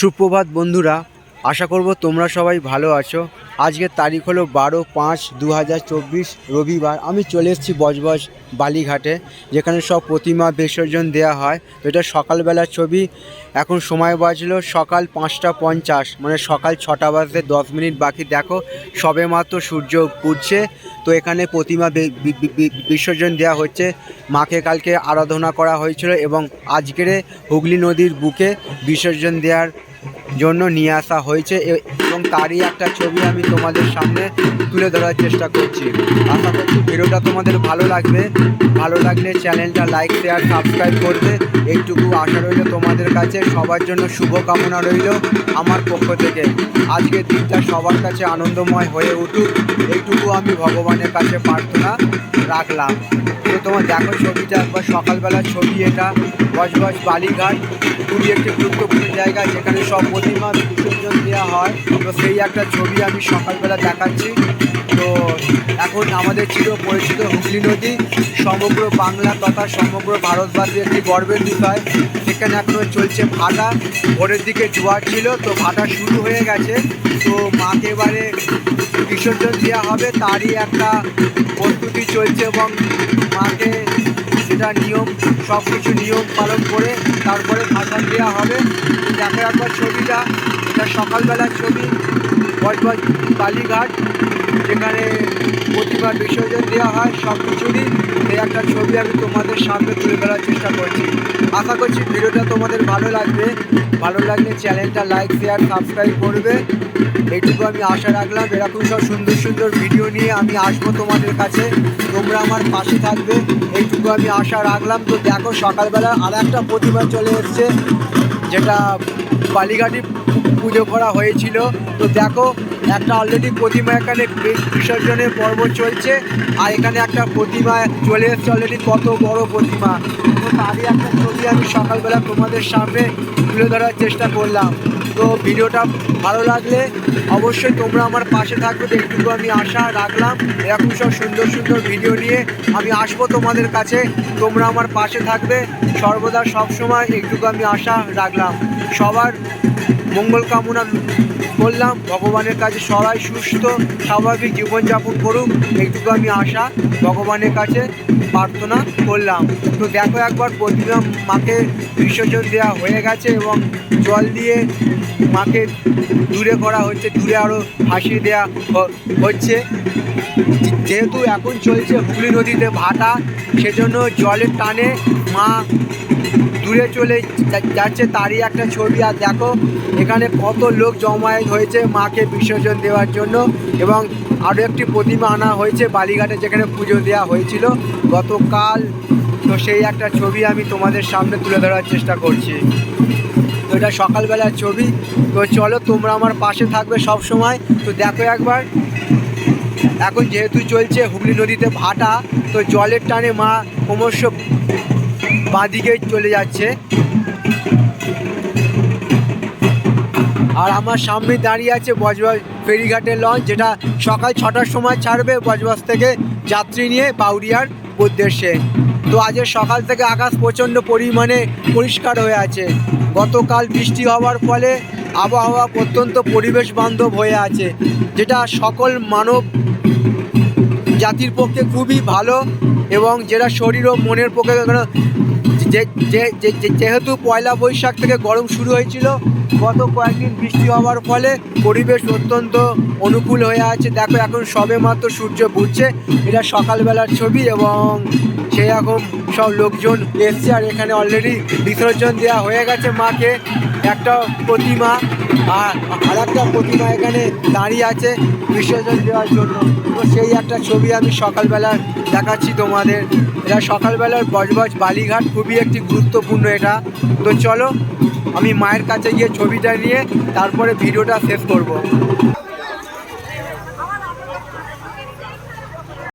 সুপ্রভাত বন্ধুরা, আশা করব তোমরা সবাই ভালো আছো। আজকের তারিখ হলো বারো পাঁচ দু রবিবার। আমি চলে এসেছি বজবজ বালিঘাটে, যেখানে সব প্রতিমা বিসর্জন দেওয়া হয়। তো এটা সকালবেলার ছবি। এখন সময় বাজলো সকাল পাঁচটা পঞ্চাশ মানে সকাল ছটা বাজতে দশ মিনিট বাকি। দেখো সবে মাত্র সূর্য উঠছে। তো এখানে প্রতিমা বিসর্জন দেওয়া হচ্ছে। মাকে কালকে আরাধনা করা হয়েছিল এবং আজকের হুগলি নদীর বুকে বিসর্জন দেওয়ার জন্য নিয়ে আসা হয়েছে। এবং তারই একটা ছবি আমি তোমাদের সামনে তুলে ধরার চেষ্টা করছি। আশা করছি ভিডিওটা তোমাদের ভালো লাগবে। ভালো লাগলে চ্যানেলটা লাইক শেয়ার সাবস্ক্রাইব করবে। এইটুকু আশা রইল তোমাদের কাছে। সবার জন্য শুভকামনা রইল আমার পক্ষ থেকে। আজকের দিনটা সবার কাছে আনন্দময় হয়ে উঠুক। এইটুকু আমি ভগবানের কাছে প্রার্থনা রাখলাম। তো তোমার দেখো ছবিটা, একবার সকালবেলার ছবি এটা। বজবজ বালিঘাট। খুবই একটি গুরুত্বপূর্ণ জায়গা, যেখানে সব প্রতিমা, বিসর্জন দেওয়া হয়। তো সেই একটা ছবি আমি সকালবেলা দেখাচ্ছি। তো এখন আমাদের ছিল পরিচিত হুগলি নদী, সমগ্র বাংলা তথা সমগ্র ভারতবাসীর একটি গর্বের বিষয়। সেখানে এখনও চলছে ভাটা। ভোরের দিকে জোয়ার ছিল, তো ভাটা শুরু হয়ে গেছে। তো মাকে এবারে বিসর্জন দেওয়া হবে, তারই একটা প্রস্তুতি চলছে এবং মাকে সেটা নিয়ম সব কিছু নিয়ম পালন করে তারপরে ভাষণ দেওয়া হবে। দেখো একবার ছবিটা। এটা সকালবেলার ছবি, বজবজ বালিঘাট, যেখানে প্রতিমা বিসর্জন দেওয়া হয়, সব কিছুরই এই একটা ছবি আমি তোমাদের সামনে তুলে ধরার চেষ্টা করছি। আশা করছি ভিডিওটা তোমাদের ভালো লাগবে। ভালো লাগলে চ্যানেলটা লাইক, শেয়ার, সাবস্ক্রাইব করবে। এইটুকু আমি আশা রাখলাম। এরকম সব সুন্দর সুন্দর ভিডিও নিয়ে আমি আসব তোমাদের কাছে। তোমরা আমার পাশে থাকবে। এইটুকু আমি আশা রাখলাম। তো দেখো সকালবেলা আর একটা প্রতিমা চলে এসছে, যেটা বালিঘাটি পুজো করা হয়েছিল। তো দেখো, একটা অলরেডি প্রতিমা এখানে বিসর্জনের পর্ব চলছে। আর এখানে একটা প্রতিমা চলে এসছে অলরেডি কত বড় প্রতিমা। তো তারই একটা ছবি আমি সকালবেলা তোমাদের সামনে তুলে ধরার চেষ্টা করলাম। তো ভিডিওটা ভালো লাগলে অবশ্যই তোমরা আমার পাশে থাকবে। তো এইটুকু আমি আশা রাখলাম। এরকম সব সুন্দর সুন্দর ভিডিও নিয়ে আমি আসব তোমাদের কাছে। তোমরা আমার পাশে থাকবে। সর্বদা সবসময় একটুকু আমি আশা রাখলাম। সবার মঙ্গল কামনা করলাম। ভগবানের কাছে সবাই সুস্থ, স্বাভাবিক জীবনযাপন করুক, এইটুকু আমি আশা। ভগবানের কাছে প্রার্থনা করলাম। তো দেখো একবার প্রতিমা মাকে বিসর্জন দেওয়া হয়ে গেছে এবং জল দিয়ে মাকে দূরে করা হচ্ছে, দূরে আরও ভাসিয়ে দেওয়া হচ্ছে। যেহেতু এখন চলছে হুগলি নদীতে ভাটা, সেজন্য জলের টানে মা দূরে চলে যাচ্ছে তারই একটা ছবি। আর দেখো, এখানে কত লোক জমায়েত হয়েছে মাকে বিসর্জন দেওয়ার জন্য এবং আরও একটি প্রতিমা আনা হয়েছে বালিঘাটে, যেখানে পুজো দেওয়া হয়েছিল। গতকাল তো সেই একটা ছবি আমি তোমাদের সামনে তুলে ধরার চেষ্টা করছি। তো এটা সকালবেলার ছবি। তো চলো, তোমরা আমার পাশে থাকবে সব সময় তো দেখো একবার। এখন যেহেতু চলছে হুগলি নদীতে ভাটা, তো জলের টানে মা ক্রমশ বাঁদিকে চলে যাচ্ছে। আর আমার সামনে দাঁড়িয়ে আছে বজবাজ ফেরিঘাটের লঞ্চ, যেটা সকাল ছটার সময় ছাড়বে বজবাজ থেকে যাত্রী নিয়ে বাউরিয়ার উদ্দেশ্যে। তো আজের সকাল থেকে আকাশ প্রচণ্ড পরিমাণে পরিষ্কার হয়ে আছে। গতকাল বৃষ্টি হওয়ার ফলে আবহাওয়া অত্যন্ত পরিবেশ বান্ধব হয়ে আছে, যেটা সকল মানব জাতির পক্ষে খুবই ভালো এবং যেটা শরীর ও মনের পক্ষে যেহেতু পয়লা বৈশাখ থেকে গরম শুরু হয়েছিল, গত কয়েকদিন বৃষ্টি হওয়ার ফলে পরিবেশ অত্যন্ত অনুকূল হয়ে আছে। দেখো, এখন সবে মাত্র সূর্য বুঝছে এটা সকালবেলার ছবি এবং সেই রকম সব লোকজন এসছে আর এখানে অলরেডি বিসর্জন দেওয়া হয়ে গেছে মাকে। একটা প্রতিমা, আর আর একটা প্রতিমা এখানে দাঁড়িয়ে আছে বিসর্জন দেওয়ার জন্য। তো সেই একটা ছবি আমি সকালবেলা দেখাচ্ছি তোমাদের। এটা সকালবেলার বজবজ বালিঘাট, খুবই একটি গুরুত্বপূর্ণ এটা। তো চলো, আমি মায়ের কাছে গিয়ে ছবিটা নিয়ে তারপরে ভিডিওটা শেষ করব।